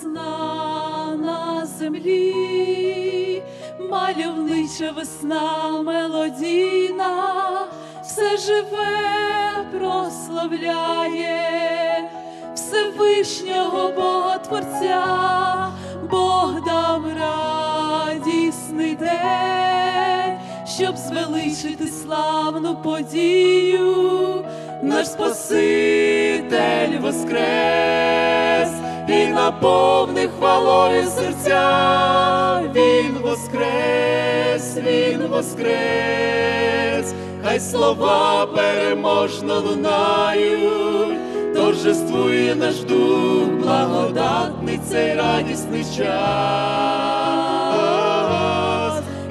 весна на землі, мальовнича весна мелодійна, все живе, прославляє Всевишнього Бога Творця, Бог дав радісний день, щоб звеличити славну подію, наш Спаситель воскрес і наповнив хвалою серця. Він воскрес, він воскрес, хай слова переможно лунають, торжествує наш дух, благодатний цей радісний час,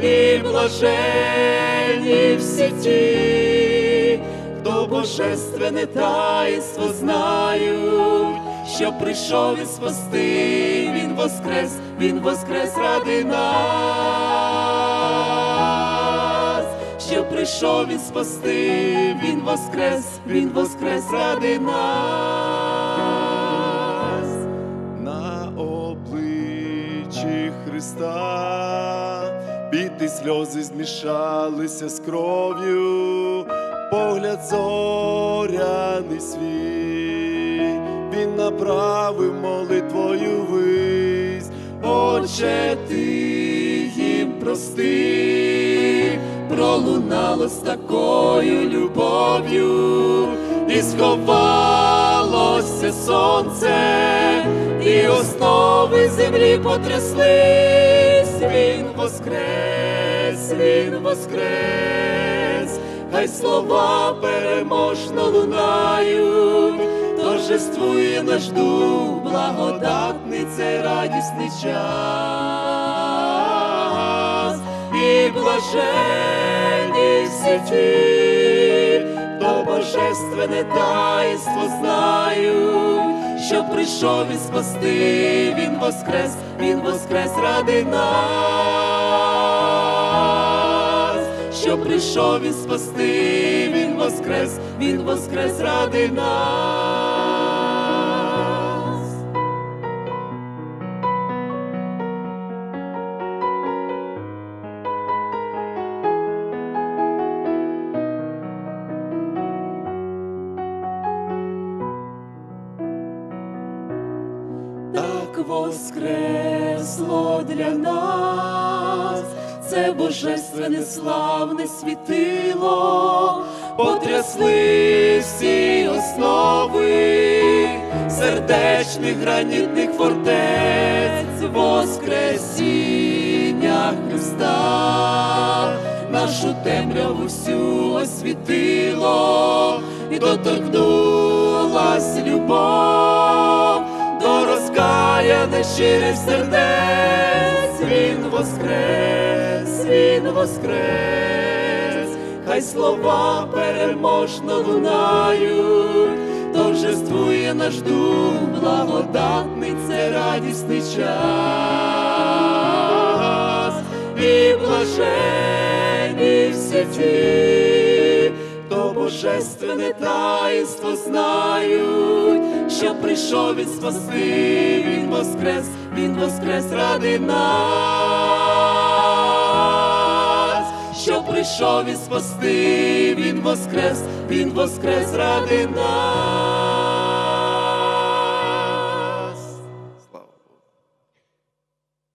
і блаженні всі ті, хто божественне таїнство знають, що прийшов і спасти, він воскрес, він воскрес ради нас, що прийшов він спасти, він воскрес, він воскрес ради нас. на обличчі Христа, біти сльози змішалися з кров'ю, погляд зоряний свій, він направив молитвою вись, Отче, ти їм прости, пролунало з такою любов'ю, і сховалося сонце, і основи землі потряслись, він воскрес, він воскрес, хай слова переможно лунають, торжествує наш дух, благодатний цей радісний час, і блаженні всі ті, хто божественне таїнство знають, що прийшов і спасти, він воскрес, він воскрес ради нас, що прийшов і спасти, він воскрес, він воскрес ради нас. Воскресло для нас, це божественне славне світило, потрясли всі основи сердечних гранітних фортець, Воскресіння Христа, нашу темряву всю освітило і доторкнулась щирих сердець, він воскрес, він воскрес, хай слова переможно лунають, торжествує наш дух, благодатний це радісний час, і блаженні всі ті, божественне таїнство знають, що прийшов він спасти, він воскрес, він воскрес ради нас, що прийшов він спасти, він воскрес, він воскрес ради нас.